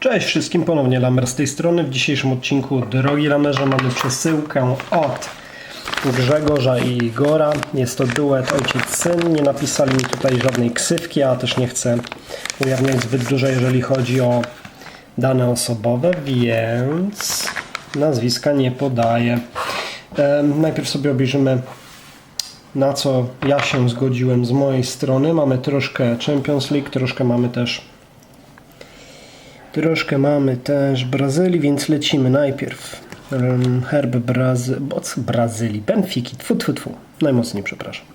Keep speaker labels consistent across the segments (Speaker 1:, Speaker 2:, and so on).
Speaker 1: Cześć wszystkim, ponownie Lamer z tej strony. W dzisiejszym odcinku, drogi Lamerze, mamy przesyłkę od Grzegorza i Igora. Jest to duet ojciec-syn. Nie napisali mi tutaj żadnej ksywki, a też nie chcę ujawniać zbyt dużo, jeżeli chodzi o dane osobowe, więc nazwiska nie podaję. Najpierw sobie obejrzymy na co ja się zgodziłem z mojej strony. Mamy troszkę Champions League, troszkę mamy też troszkę mamy też Brazylii, więc lecimy najpierw herb Brazy... Boc Brazylii, Benfiki, tfu, tfu, tfu. najmocniej przepraszam.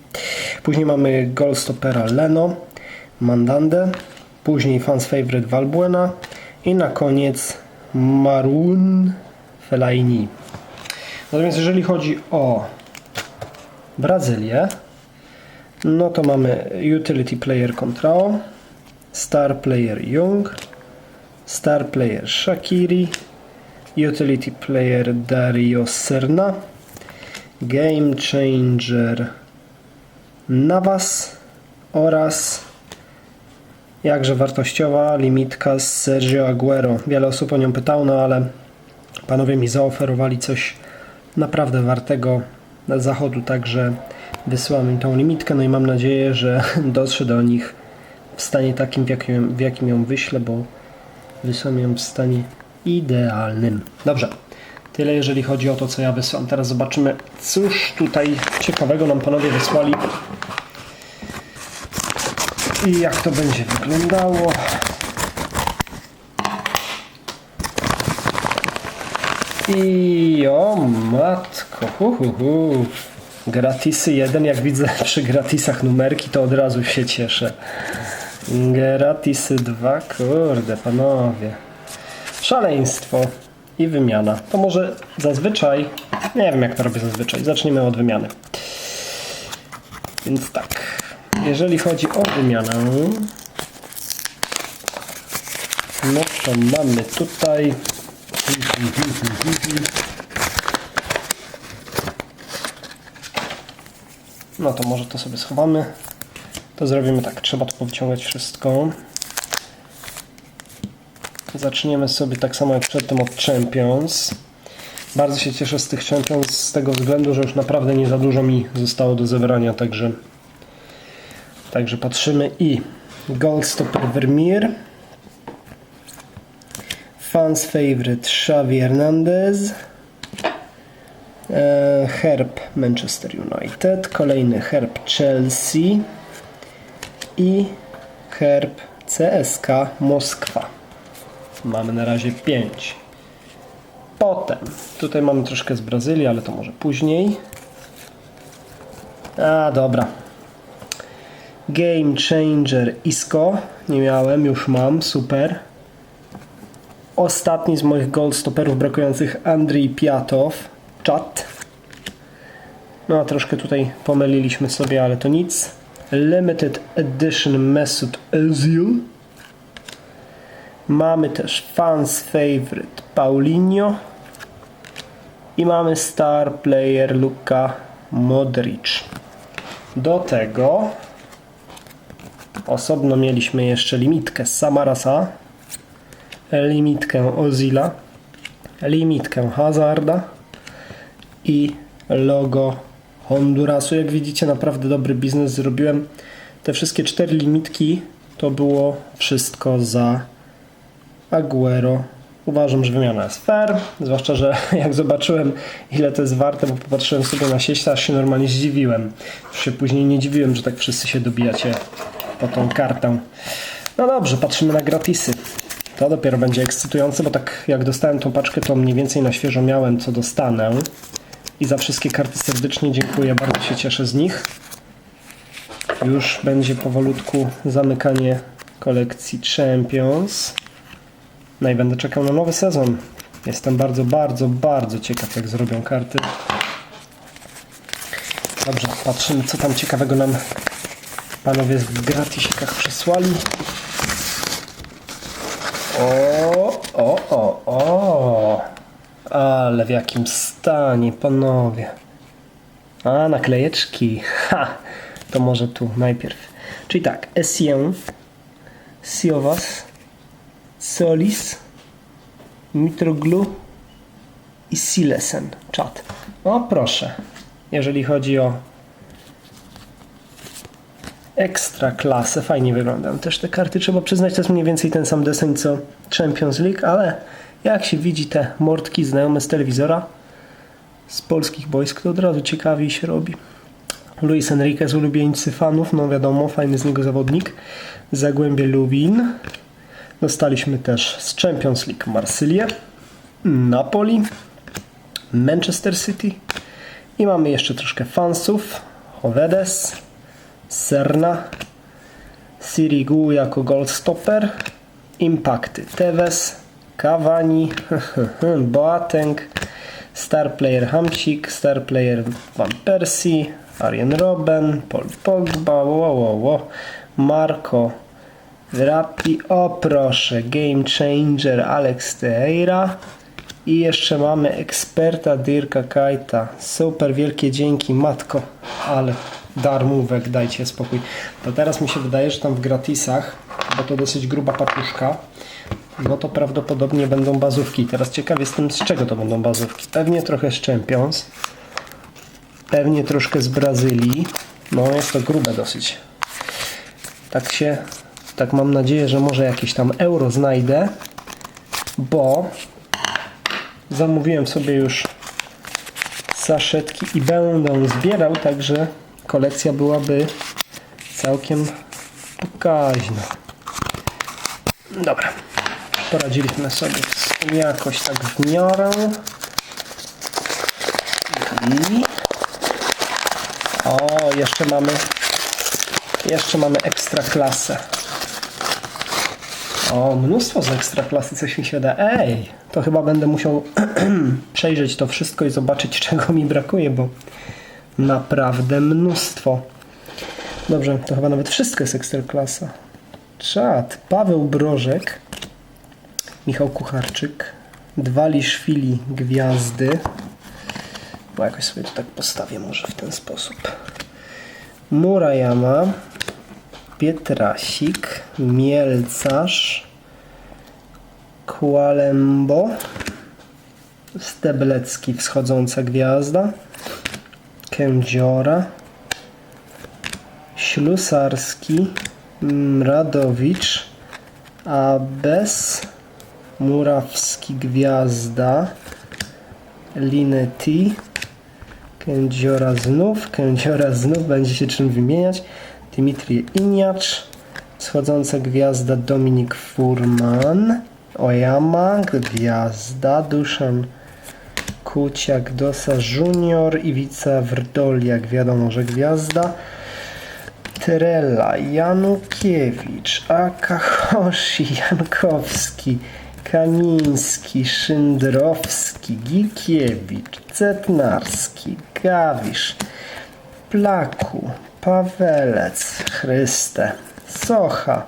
Speaker 1: Później mamy goalstoppera Leno, Mandande, później fans favorite Valbuena i na koniec Maroon Fellaini. Natomiast jeżeli chodzi o Brazylię, no to mamy Utility Player Contrao, Star Player Young, Star Player Shakiri, Utility Player Dario Serna, Game Changer Navas oraz jakże wartościowa limitka z Sergio Aguero. Wiele osób o nią pytało, no ale panowie mi zaoferowali coś naprawdę wartego zachodu, także wysyłam im tą limitkę, no i mam nadzieję, że dotrze do nich w stanie takim, w jakim, w jakim ją wyślę, bo wysyłam ją w stanie idealnym. Dobrze, tyle jeżeli chodzi o to, co ja wysyłam. Teraz zobaczymy, cóż tutaj ciekawego nam panowie wysłali i jak to będzie wyglądało. I o matko, hu, hu, hu. Gratisy 1, jak widzę przy gratisach numerki, to od razu się cieszę. Gratisy 2, kurde panowie. Szaleństwo i wymiana. To może zazwyczaj, nie wiem jak to robię zazwyczaj, zacznijmy od wymiany. Więc tak, jeżeli chodzi o wymianę, no to mamy tutaj No to może to sobie schowamy. To zrobimy tak, trzeba to powyciągać wszystko. Zaczniemy sobie tak samo jak przedtem od Champions. Bardzo się cieszę z tych Champions z tego względu, że już naprawdę nie za dużo mi zostało do zebrania, także także patrzymy. I Goldstopper Vermeer. Fans favorite Xavi Hernandez. E, Herb Manchester United. Kolejny Herb Chelsea i Herb CSK Moskwa. Mamy na razie 5 potem tutaj mamy troszkę z Brazylii, ale to może później. A dobra. Game Changer Isco. Nie miałem, już mam, super. Ostatni z moich gold stoperów brakujących Andrii Piatow, czat. No a troszkę tutaj pomyliliśmy sobie, ale to nic. Limited Edition Mesut Özil. Mamy też Fans Favorite Paulinho. I mamy Star Player Luka Modric. Do tego osobno mieliśmy jeszcze limitkę Samarasa limitkę Ozila, limitkę Hazarda i logo Hondurasu. Jak widzicie, naprawdę dobry biznes zrobiłem. Te wszystkie cztery limitki to było wszystko za Aguero. Uważam, że wymiana jest fair, zwłaszcza, że jak zobaczyłem ile to jest warte, bo popatrzyłem sobie na sieć, aż się normalnie zdziwiłem. Już się później nie dziwiłem, że tak wszyscy się dobijacie po tą kartę. No dobrze, patrzymy na gratisy. To dopiero będzie ekscytujące, bo tak jak dostałem tą paczkę, to mniej więcej na świeżo miałem, co dostanę. I za wszystkie karty serdecznie dziękuję, bardzo się cieszę z nich. Już będzie powolutku zamykanie kolekcji Champions. No i będę czekał na nowy sezon. Jestem bardzo, bardzo, bardzo ciekaw, jak zrobią karty. Dobrze, patrzymy, co tam ciekawego nam panowie w gratisikach o, o. Ale w jakim stanie, panowie. A, naklejeczki. Ha! To może tu najpierw. Czyli tak, Essien, Siovas, Solis, Mitroglu i Silesen. Czat. O proszę. Jeżeli chodzi o ekstra klasę, fajnie wyglądają też te karty. Trzeba przyznać, to jest mniej więcej ten sam deseń co Champions League, ale jak się widzi te mordki znajome z telewizora, z polskich boisk, to od razu ciekawiej się robi. Luis Enriquez, ulubieńcy fanów, no wiadomo, fajny z niego zawodnik. Zagłębie Lubin. Dostaliśmy też z Champions League Marsylię, Napoli, Manchester City i mamy jeszcze troszkę fansów. Hovedes, Serna, Sirigu jako goalstopper, Impakty Tevez, Cavani, Boateng, star player Hamsik, star player Van Persie, Arjen Robben, Paul Pogba, wo, wo, wo, Marco Verratti, o proszę, Game Changer Alex Teira i jeszcze mamy eksperta Dirka Kajta. Super, wielkie dzięki, matko, ale darmówek, dajcie spokój. To teraz mi się wydaje, że tam w gratisach, bo to dosyć gruba patuszka, no to prawdopodobnie będą bazówki. Teraz ciekaw jestem, z czego to będą bazówki. Pewnie trochę z Champions, pewnie troszkę z Brazylii. No jest to grube dosyć. Tak się, tak mam nadzieję, że może jakieś tam euro znajdę, bo zamówiłem sobie już saszetki i będę zbierał, także kolekcja byłaby całkiem pokaźna. Dobra, poradziliśmy sobie z tym jakoś tak w miarę. I... O, jeszcze mamy jeszcze mamy ekstra klasę. O, mnóstwo z ekstra klasy, coś mi się da. Ej, to chyba będę musiał przejrzeć to wszystko i zobaczyć, czego mi brakuje, bo naprawdę mnóstwo. Dobrze, to chyba nawet wszystko jest ekstra klasa. Czad, Paweł Brożek, Michał Kucharczyk, dwa Liszwili Gwiazdy. Bo jakoś sobie to tak postawię może w ten sposób. Murayama, Pietrasik, Mielcarz, Kłalembo, Steblecki, wschodząca gwiazda, Kędziora, Ślusarski, Mradowicz, Abes, Murawski, Gwiazda, Linetti, Kędziora znów, Kędziora znów, będzie się czym wymieniać, Dmitrij Iniacz, wschodząca gwiazda Dominik Furman, Oyama, gwiazda, Duszan Kuciak, Dosa Junior, Iwica Wrdoliak, wiadomo, że gwiazda, Trela, Janukiewicz, Akahoshi, Jankowski, Kamiński, Szyndrowski, Gikiewicz, Cetnarski, Gawisz, Plaku, Pawelec, Chryste, Socha,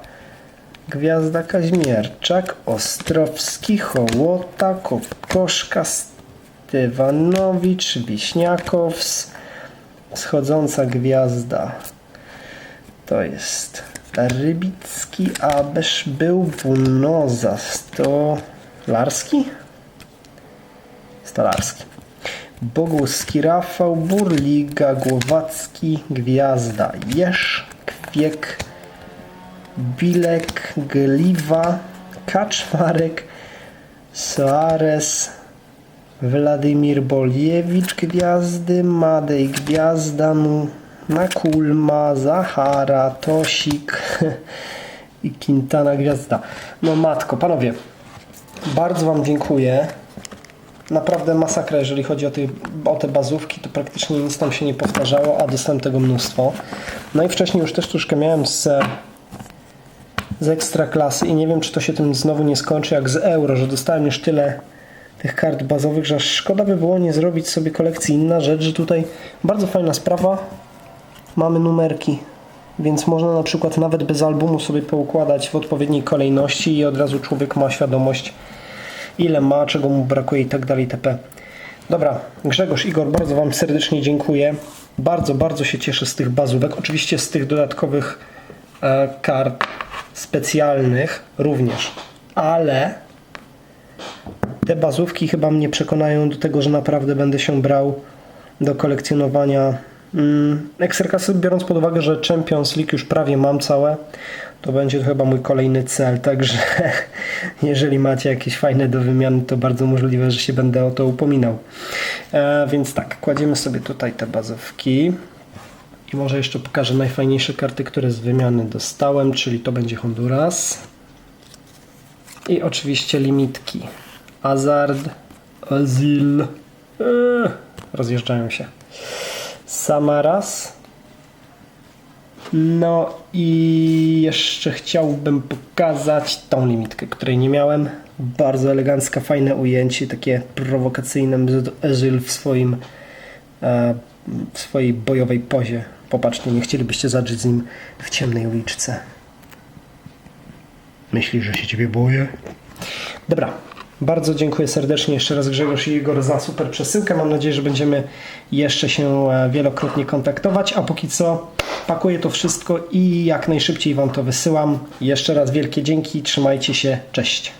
Speaker 1: Gwiazda Kaźmierczak, Ostrowski, Hołota, Kokoszka, Stewanowicz, Wiśniakows, Wschodząca Gwiazda. To jest Rybicki, Abesz był Bunoza, Stolarski? Stolarski. Boguski, Rafał, Burliga, Głowacki, Gwiazda, Jesz, Kwiek, Bilek, Gliwa, Kaczmarek, Soares, Władimir Boliewicz, Gwiazdy, Madej, Gwiazda, Nu- Nakulma, Zahara, Tosik i Quintana Gwiazda. No matko, panowie, bardzo wam dziękuję. Naprawdę masakra, jeżeli chodzi o, o te bazówki, to praktycznie nic tam się nie powtarzało, a dostałem tego mnóstwo. No i wcześniej już też troszkę miałem z, z ekstra klasy i nie wiem, czy to się tym znowu nie skończy jak z euro, że dostałem już tyle tych kart bazowych, że szkoda by było nie zrobić sobie kolekcji. Inna rzecz, że tutaj bardzo fajna sprawa, mamy numerki, więc można na przykład nawet bez albumu sobie poukładać w odpowiedniej kolejności i od razu człowiek ma świadomość, ile ma, czego mu brakuje i tak itp. Dobra, Grzegorz, Igor, bardzo Wam serdecznie dziękuję. Bardzo, bardzo się cieszę z tych bazówek. Oczywiście z tych dodatkowych e, kart specjalnych również, ale Te bazówki chyba mnie przekonają do tego, że naprawdę będę się brał do kolekcjonowania Ekstraklasy, biorąc pod uwagę, że Champions League już prawie mam całe, to będzie to chyba mój kolejny cel, także jeżeli macie jakieś fajne do wymiany, to bardzo możliwe, że się będę o to upominał. E, więc tak, kładziemy sobie tutaj te bazówki. I może jeszcze pokażę najfajniejsze karty, które z wymiany dostałem, czyli to będzie Honduras. I oczywiście limitki. Azard, Azil. Eee, rozjeżdżają się. Samaras. No i jeszcze chciałbym pokazać tą limitkę, której nie miałem. Bardzo elegancka, fajne ujęcie, takie prowokacyjne. Ezil w swoim e, w swojej bojowej pozie. Popatrzcie, nie chcielibyście zadrzeć z nim w ciemnej uliczce. Myślisz, że się ciebie boję? Dobra, bardzo dziękuję serdecznie jeszcze raz Grzegorz i Igor za super przesyłkę. Mam nadzieję, że będziemy jeszcze się e, wielokrotnie kontaktować, a póki co pakuję to wszystko i jak najszybciej Wam to wysyłam. Jeszcze raz wielkie dzięki, trzymajcie się, cześć.